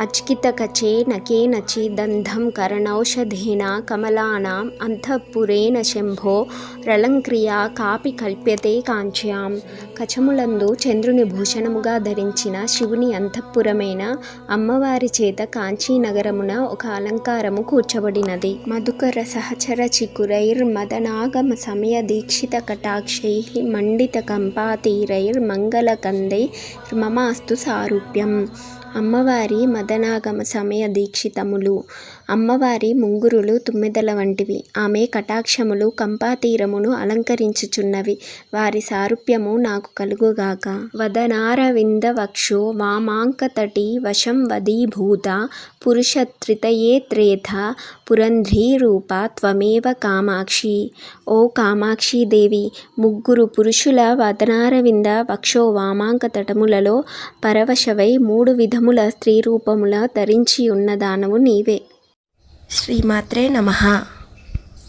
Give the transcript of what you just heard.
అచ్యుతకచేన కేనచిదంధం కరణౌషధేన కమలానాం అంతఃపురేణ Shambho రళంక్రియా copy కల్ప్యతే కాంచ్యాం కచములందు చంద్రుని భూషణముగా ధరించిన శివుని అంతఃపురమైన అమ్మవారి చేత కాంచీనగరమున ఒక అలంకారము కూర్చబడినది మధుకర సహచర చికురైర్ మదనాగమ సమయ దీక్షిత కటాక్షై మండిత కంపాతీరైర్ మంగళకందై మమాస్తు సారూప్యం అమ్మవారి మదనాగమ సమయ దీక్షితములు. అమ్మవారి ముంగురులు తుమ్మెదల వంటివి. ఆమె కటాక్షములు కంపాతీరమును అలంకరించుచున్నవి. వారి సారూప్యము నాకు కలుగుగాక. వదనారవింద వక్షో వామాంకతటి వశం వదీభూత పురుషత్రితయేత్రేథ పురంధ్రీ రూప త్వమేవ కామాక్షి. ఓ కామాక్షీదేవి ముగ్గురు పురుషుల వదనారవింద వక్షో వామాంక తటములలో పరవశవై మూడు విధముల స్త్రీ రూపముల ధరించి ఉన్నదానవు నీవే. శ్రీమాత్రే నమః.